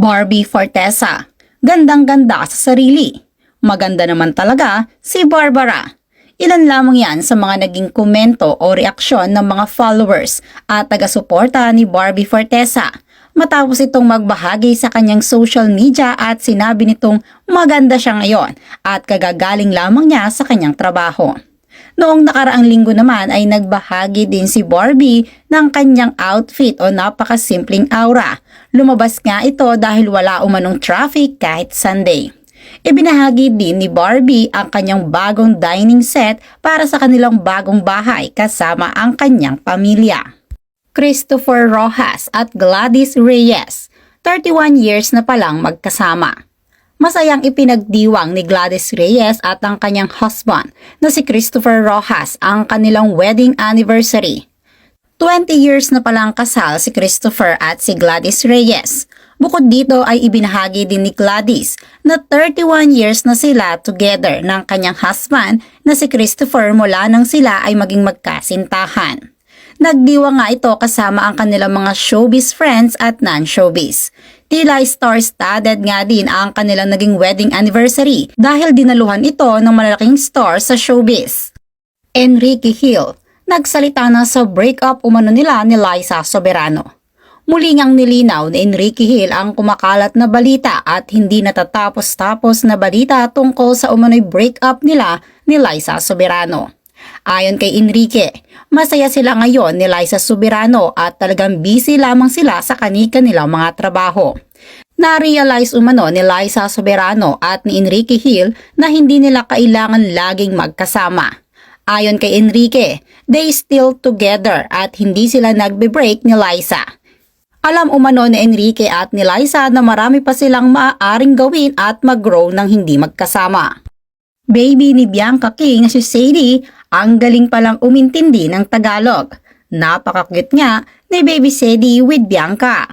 Barbie Fortesa, gandang-ganda sa sarili. Maganda naman talaga si Barbara. Ilan lamang yan sa mga naging komento o reaksyon ng mga followers at taga-suporta ni Barbie Fortesa matapos itong magbahagi sa kanyang social media at sinabi nitong maganda siya ngayon at kagagaling lamang niya sa kanyang trabaho. Noong nakaraang linggo naman ay nagbahagi din si Barbie ng kanyang outfit o napakasimpleng aura. Lumabas nga ito dahil wala umanong traffic kahit Sunday. Ibinahagi din ni Barbie ang kanyang bagong dining set para sa kanilang bagong bahay kasama ang kanyang pamilya. Christopher Rojas at Gladys Reyes, 31 years na palang magkasama. Masayang ipinagdiwang ni Gladys Reyes at ang kanyang husband na si Christopher Rojas ang kanilang wedding anniversary. 20 years na palang kasal si Christopher at si Gladys Reyes. Bukod dito ay ibinahagi din ni Gladys na 31 years na sila together ng kanyang husband na si Christopher mula nang sila ay maging magkasintahan. Nagdiwa nga ito kasama ang kanilang mga showbiz friends at non-showbiz. Tila star-studded nga din ang kanilang naging wedding anniversary dahil dinaluhan ito ng malalaking star sa showbiz. Enrique Hill, nagsalita na sa breakup umano nila ni Liza Soberano. Muli ngang nilinaw ni Enrique Hill ang kumakalat na balita at hindi natatapos-tapos na balita tungkol sa umano'y breakup nila ni Liza Soberano. Ayon kay Enrique, masaya sila ngayon ni Liza Soberano at talagang busy lamang sila sa kanika nilang mga trabaho. Na-realize umano ni Liza Soberano at ni Enrique Hill na hindi nila kailangan laging magkasama. Ayon kay Enrique, they still together at hindi sila nagbe-break ni Liza. Alam umano ni Enrique at ni Liza na marami pa silang maaaring gawin at mag-grow ng hindi magkasama. Baby ni Bianca King na si Sadie, ang galing palang umintindi ng Tagalog. Napakakit nga ni Baby Sadie with Bianca.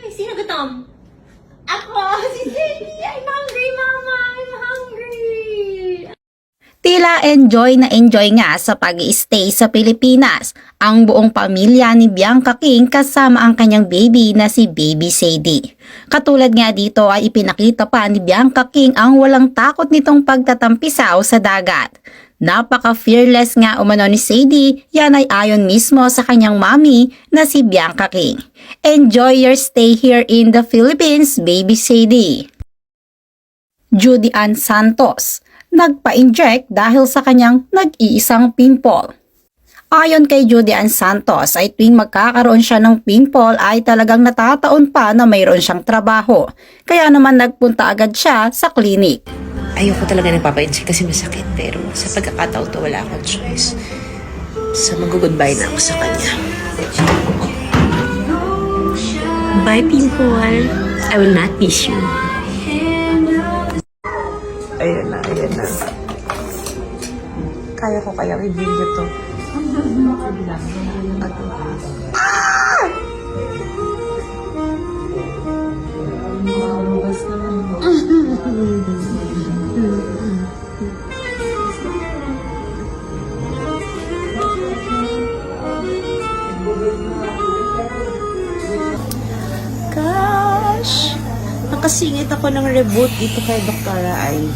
Ay, sino gutom? Ako! Si Sadie! I'm hungry, Mama! I'm hungry! Tila enjoy na enjoy nga sa pag stay sa Pilipinas ang buong pamilya ni Bianca King kasama ang kanyang baby na si Baby Sadie. Katulad nga dito ay ipinakita pa ni Bianca King ang walang takot nitong pagtatampisaw sa dagat. Napaka-fearless nga umano ni Sadie, yan ay ayon mismo sa kanyang mami na si Bianca King. Enjoy your stay here in the Philippines, Baby Sadie. Judy Ann Santos, nagpa-inject dahil sa kanyang nag-iisang pimple. Ayon kay Judy Ann Santos ay tuwing magkakaroon siya ng pimple ay talagang natataon pa na mayroon siyang trabaho. Kaya naman nagpunta agad siya sa klinik. Ayoko talaga nagpapa-inject kasi masakit. Pero sa pagkakataon to, wala akong choice. So, mag-goodbye na ako sa kanya. Bye, Pimple. I will not miss you. Ayan na, ayan na. Kaya ko kaya i-video to. Ano? Gosh! Nakasingit ako ng reboot dito kay Dr. Ivy.